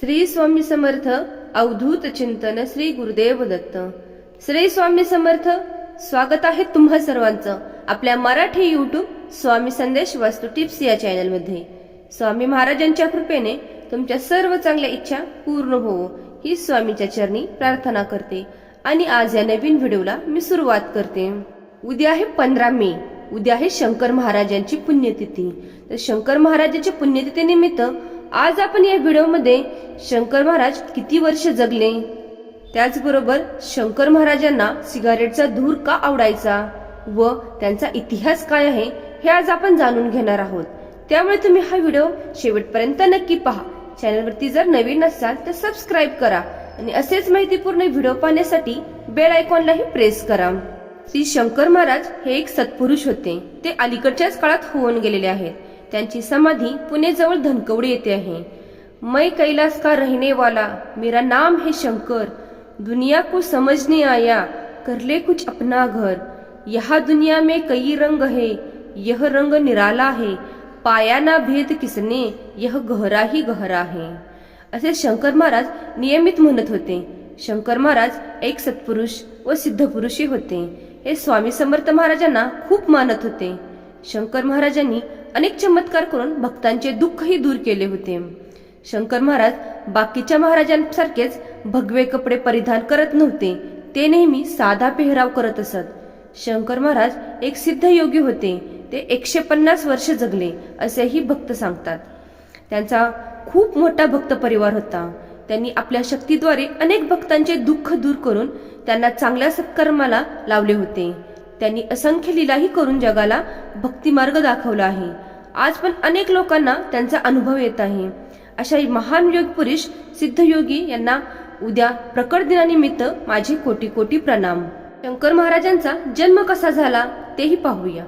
श्री स्वामी समर्थ अवधूत चिंतन श्री गुरुदेव दत्त. श्री स्वामी समर्थ स्वागत आहे तुम्हा सर्वांचं आपल्या मराठी युट्यूब स्वामी संदेश वास्तू टिप्स या चॅनलमध्ये. स्वामी महाराजांच्या कृपेने तुमच्या सर्व चांगल्या इच्छा पूर्ण होवो ही स्वामीच्या चरणी प्रार्थना करते. आणि आज या नवीन व्हिडिओला मी सुरुवात करते. उद्या आहे पंधरा मे उद्या आहे शंकर महाराजांची पुण्यतिथी. तर शंकर महाराजांच्या पुण्यतिथीनिमित्त आज आपण या व्हिडिओमध्ये शंकर महाराज किती वर्ष जगले? त्याचबरोबर शंकर महाराजांना सिगारेटचा धूर का आवडायचा? व त्यांचा इतिहास काय आहे? हे आज आपण जाणून घेणार आहोत. त्यामुळे तुम्ही हा व्हिडिओ शेवटपर्यंत नक्की पहा. चॅनलवरती जर नवीन असाल तर सबस्क्राईब करा आणि असेच माहितीपूर्ण व्हिडिओ पाहण्यासाठी बेल आयकॉनलाही प्रेस करा. श्री शंकर महाराज हे एक सत्पुरुष होते. ते अलीकडच्याच काळात होऊन गेलेले आहेत. त्यांची समाधी पुणेजवळ धनकवडी येथे आहे. मै कैलास का रहने वाला मेरा नाम है शंकर दुनिया को समझने आया कर ले कुछ अपना घर. यहाँ दुनिया में कई रंग है यह रंग निराला है पाया ना भेद किसने यह गहरा ही गहरा है. असे शंकर महाराज नियमित म्हणत होते. शंकर महाराज एक सत्पुरुष व सिद्धपुरुषी होते. हे स्वामी समर्थ महाराजांना खूप मानत होते. शंकर महाराजांनी अनेक चमत्कार करून भक्तांचे दुःखही दूर केले होते. शंकर महाराज बाकीच्या महाराजांसारखेच भगवे कपडे परिधान करत नव्हते. ते नेहमी साधा पेहराव करत असत. शंकर महाराज एक सिद्ध योगी होते. ते एकशे पन्नास वर्ष जगले असेही भक्त सांगतात. त्यांचा खूप मोठा भक्त परिवार होता. त्यांनी आपल्या शक्तीद्वारे अनेक भक्तांचे दुःख दूर करून त्यांना चांगल्या सत्कर्माला लावले होते. त्यांनी असंख्य लीलाही करून जगाला भक्तिमार्ग दाखवला आहे. आज पण अनेक लोकांना त्यांचा अनुभव येत आहे. अशा महान योग पुरुष सिद्धयोगी यांना उद्या प्रकट दिनानिमित्त माझे कोटी कोटी प्रणाम. शंकर महाराजांचा जन्म कसा झाला तेही पाहूया.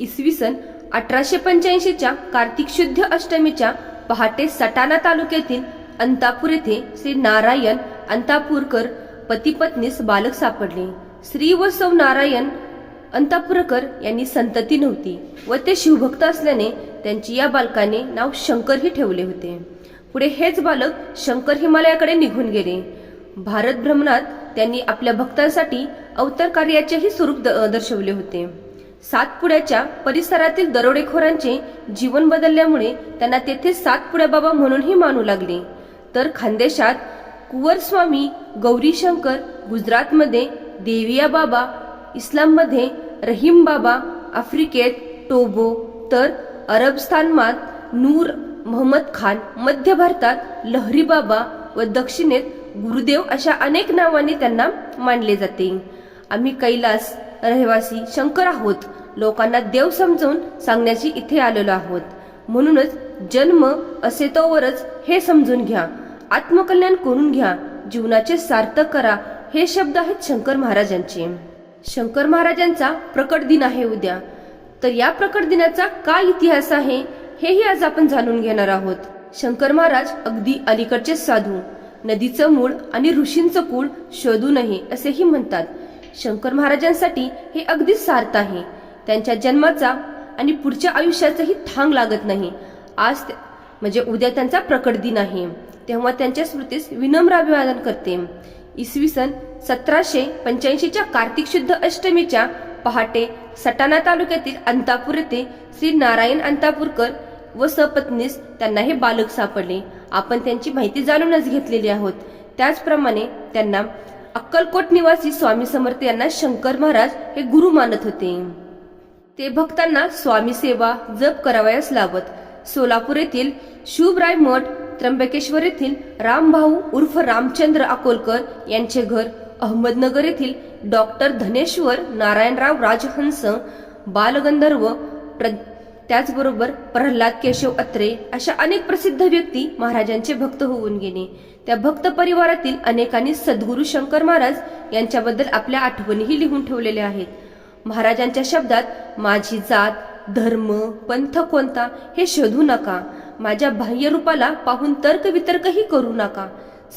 इसवी सन अठराशे पंच्याऐंशीच्या कार्तिक शुद्ध अष्टमीच्या पहाटे सटाणा तालुक्यातील अंतापूर येथे श्री नारायण अंतापूरकर पती पत्नीस बालक सापडले. श्री व सौ नारायण अंतापुरकर यांनी संतती नव्हती व ते शिवभक्त असल्याने त्यांची या बालकाने नाव शंकरही ठेवले होते. पुढे हेच बालक शंकर हिमालयाकडे निघून गेले. भारत भ्रमणात त्यांनी आपल्या भक्तांसाठी अवतार कार्याचेही स्वरूप द- दर्शवले होते. सातपुड्याच्या परिसरातील दरोडेखोरांचे जीवन बदलल्यामुळे त्यांना तेथे सातपुड्या बाबा म्हणूनही मानू लागले. तर खानदेशात कुंवरस्वामी गौरीशंकर गुजरातमध्ये देविया बाबा इस्लाममध्ये रहीम बाबा आफ्रिकेत टोबो तर अरबस्थानात नूर मोहम्मद खान मध्य भारतात लहरी बाबा व दक्षिणेत गुरुदेव अशा अनेक नावांनी त्यांना मानले जाते. आम्ही कैलास रहिवासी शंकर आहोत. लोकांना देव समजवून सांगण्याची इथे आलेलो आहोत. म्हणूनच जन्म असे तोवरच हे समजून घ्या. आत्मकल्याण करून घ्या. जीवनाचे सार्थक करा. हे शब्द आहेत शंकर महाराजांचे. शंकर महाराजांचा प्रकट दिन आहे उद्या. तर या प्रकट दिनाचा काय इतिहास आहे हेही आज आपण जाणून घेणार आहोत. शंकर महाराज अगदी अलीकडचे साधू. नदीचं मूळ आणि ऋषींचं कुळ शोधू नये असेही म्हणतात. शंकर महाराजांसाठी हे अगदी सार्थ आहे. त्यांच्या जन्माचा आणि पुढच्या आयुष्याचाही थांग लागत नाही. आज म्हणजे उद्या त्यांचा प्रकट दिन आहे. तेव्हा त्यांच्या स्मृतीस विनम्र अभिवादन करते. इसवी सन सतराशे पंच्याऐंशीच्या कार्तिक शुद्ध अष्टमीच्या पहाटे सटाणा तालुक्यातील अंतापूर येथे श्री नारायण अंतापूरकर व सपत्नीस त्यांना हे बालक सापडले. आपण त्यांची माहिती जाणूनच घेतलेली आहोत. त्याचप्रमाणे त्यांना अक्कलकोट निवासी स्वामी समर्थ यांना शंकर महाराज हे गुरु मानत होते. ते भक्तांना स्वामी सेवा जप करावयास लावत. सोलापूर येथील शुभराय मठ त्र्यंबकेश्वर येथील रामभाऊ उर्फ रामचंद्र अकोलकर यांचे घर अहमदनगर येथील डॉक्टर धनेश्वर नारायणराव राजहंस बालगंधर्व प्र त्याचबरोबर प्रल्हाद केशव अत्रे अशा अनेक प्रसिद्ध व्यक्ती महाराजांचे भक्त होऊन गेले. त्या भक्त परिवारातील अनेकांनी सद्गुरू शंकर महाराज यांच्याबद्दल आपल्या आठवणीही लिहून ठेवलेल्या आहेत. महाराजांच्या शब्दात माझी जात धर्म पंथ कोणता हे शोधू नका. माझ्या बाह्य रूपाला पाहून तर्क वितर्कही करू नका.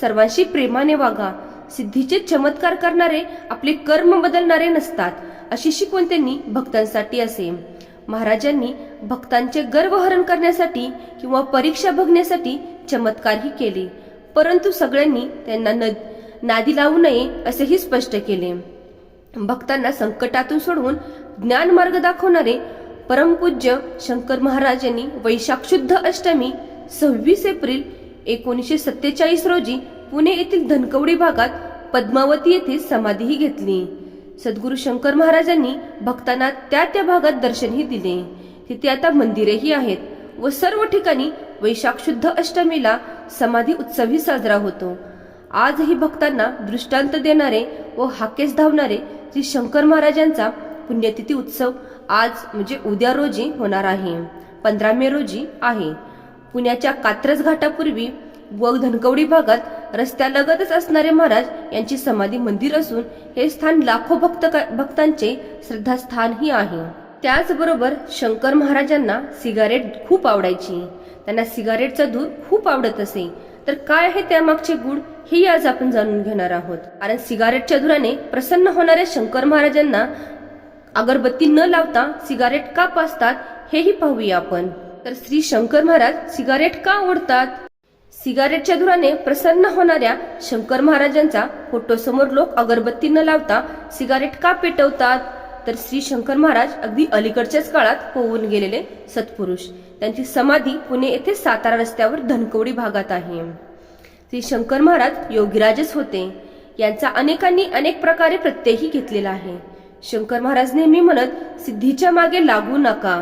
सर्वांशी प्रेमाने वागा. सिद्धीचे चमत्कार करणारे आपले कर्म बदलणारे नसतात अशी शिकवण त्यांनी भक्तांसाठी असे. महाराजांनी भक्तांचे गर्वहरण करण्यासाठी किंवा परीक्षा बघण्यासाठी चमत्कारही केले परंतु सगळ्यांनी त्यांना न नादी लावू नये असेही स्पष्ट केले. भक्तांना संकटातून सोडवून ज्ञान मार्ग दाखवणारे परमपूज्य शंकर महाराज यांनी वैशाख शुद्ध अष्टमी सव्वीस एप्रिल एकोणीसशे सत्तेचाळीस रोजी पुणे येथील धनकवडी भागात पद्मावती येथे समाधीही घेतली. सद्गुरू शंकर महाराजांनी भक्तांना त्या त्या भागात दर्शनही दिले. तिथे आता मंदिरेही आहेत व सर्व ठिकाणी वैशाख शुद्ध अष्टमीला समाधी उत्सवही साजरा होतो. आजही भक्तांना दृष्टांत देणारे व हाकेस धावणारे श्री शंकर महाराजांचा पुण्यतिथी उत्सव आज म्हणजे उद्या रोजी होणार आहे. पंधरा मे रोजी आहे. पुण्याच्या कात्रज घाटापूर्वी व धनकवडी भागात रस्त्यालगतच असणारे महाराज यांची समाधी मंदिर असून हे स्थान लाखो भक्त भक्तांचे श्रद्धास्थानही आहे. त्याचबरोबर शंकर महाराजांना सिगारेट खूप आवडायची. त्यांना सिगारेटचा धूर खूप आवडत असे. तर काय आहे त्यामागचे गुण? हे आज आपण जाणून घेणार आहोत. कारण सिगारेटच्या धुराने प्रसन्न होणाऱ्या शंकर महाराजांना अगरबत्ती न लावता सिगारेट का पाचतात हेही पाहूया आपण. तर श्री शंकर महाराज सिगारेट का ओढतात? सिगारेटच्या धुराने प्रसन्न होणाऱ्या शंकर महाराजांचा फोटो समोर लोक अगरबत्ती न लावता सिगारेट का पेटवतात? तर श्री शंकर महाराज अगदी अलीकडच्याच काळात होऊन गेलेले सत्पुरुष. त्यांची समाधी पुणे येथे सातारा रस्त्यावर धनकवडी भागात आहे. श्री शंकर महाराज योगीराजच होते. यांचा अनेकांनी अनेक प्रकारे प्रत्ययही घेतलेला आहे. शंकर महाराज नेहमी म्हणत सिद्धीच्या मागे लागू नका.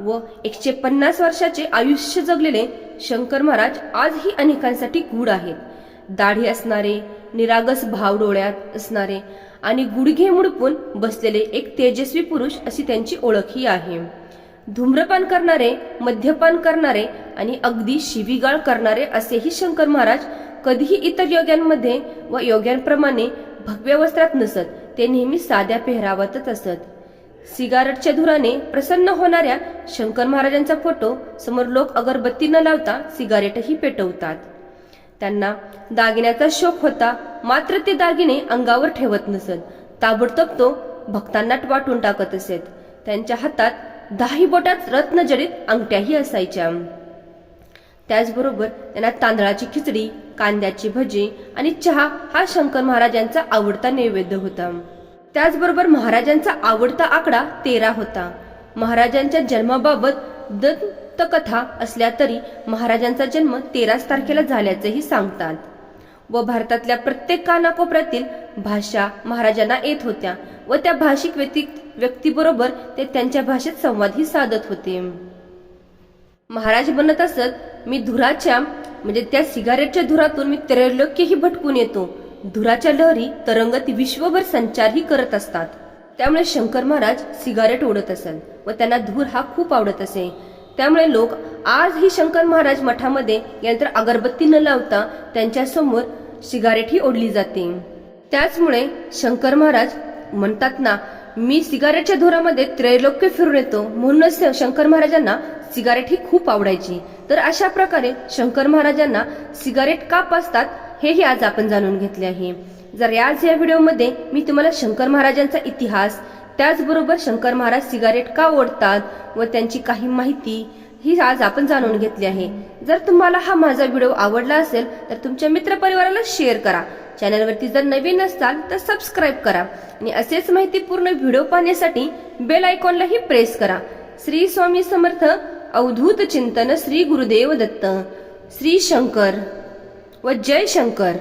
व एकशे पन्नास वर्षाचे आयुष्य जगलेले शंकर महाराज आजही अनेकांसाठी गूढ आहेत. दाढी असणारे निरागस भाव डोळ्यात असणारे आणि गुडघे मुडपून बसलेले एक तेजस्वी पुरुष अशी त्यांची ओळखही आहे. धूम्रपान करणारे मद्यपान करणारे आणि अगदी शिवीगाळ करणारे असेही शंकर महाराज कधीही इतर योग्यांमध्ये व योग्यांप्रमाणे भगव्या वस्त्रात नसत ते नेहमी साध्या पेहरावातच असत. सिगारेटच्या धुराने प्रसन्न होणाऱ्या शंकर महाराजांचा फोटो समोर लोक अगरबत्ती न लावता सिगारेटही पेटवतात. त्यांना दागिन्याचा शोक होता मात्र ते दागिने अंगावर ठेवत नसत. ताबडतोब तो भक्तांना वाटून टाकत असेत. त्यांच्या हातात दाही बोटात रत्नजडित अंगठ्याही असायच्या. त्याचबरोबर त्यांना तांदळाची खिचडी कांद्याची भजी आणि चहा हा शंकर महाराजांचा आवडता नैवेद्य होता. त्याचबरोबर महाराजांचा आवडता आकडा तेरा होता. महाराजांच्या जन्माबाबत दंतकथा असल्या तरी महाराजांचा जन्म तेराच तारखेला झाल्याचेही सांगतात. व भारतातल्या प्रत्येक कानाकोपऱ्यातील भाषा महाराजांना येत होत्या व त्या भाषिक व्यक्ती व्यक्तीबरोबर ते त्यांच्या भाषेत संवादही साधत होते. महाराज बनत असत मी धुराच्या म्हणजे त्या सिगारेटच्या धुरातून मी त्रैलोक्यही भटकून येतो. धुराच्या लहरी तरंगत विश्वभर संचारही करत असतात. त्यामुळे शंकर महाराज सिगारेट ओढत असत व त्यांना धूर हा खूप आवडत असे. त्यामुळे लोक आजही शंकर महाराज मठामध्ये यंत्र अगरबत्ती न लावता त्यांच्यासमोर सिगारेटही ओढली जाते. त्याचमुळे शंकर महाराज म्हणतात ना मी सिगारेटच्या धुरामध्ये त्रैलोक्य फिरून येतो. म्हणूनच शंकर महाराजांना सिगारेट ही खूप आवडायची. तर अशा प्रकारे शंकर महाराजांना सिगारेट का पाचतात हेही आज आपण जाणून घेतले आहे. जर याच या व्हिडिओमध्ये मी तुम्हाला शंकर महाराजांचा इतिहास त्याचबरोबर शंकर महाराज सिगारेट का ओढतात व त्यांची काही माहिती ही आज आपण जाणून घेतली आहे. जर तुम्हाला हा माझा व्हिडिओ आवडला असेल तर तुमच्या मित्रपरिवाराला शेअर करा. चॅनलवरती जर नवीन असाल तर सबस्क्राईब करा आणि असेच माहितीपूर्ण व्हिडिओ पाहण्यासाठी बेल आयकॉनलाही प्रेस करा. श्री स्वामी समर्थ अवधूत चिंतन श्री गुरुदेव दत्त. श्री शंकर व जय शंकर.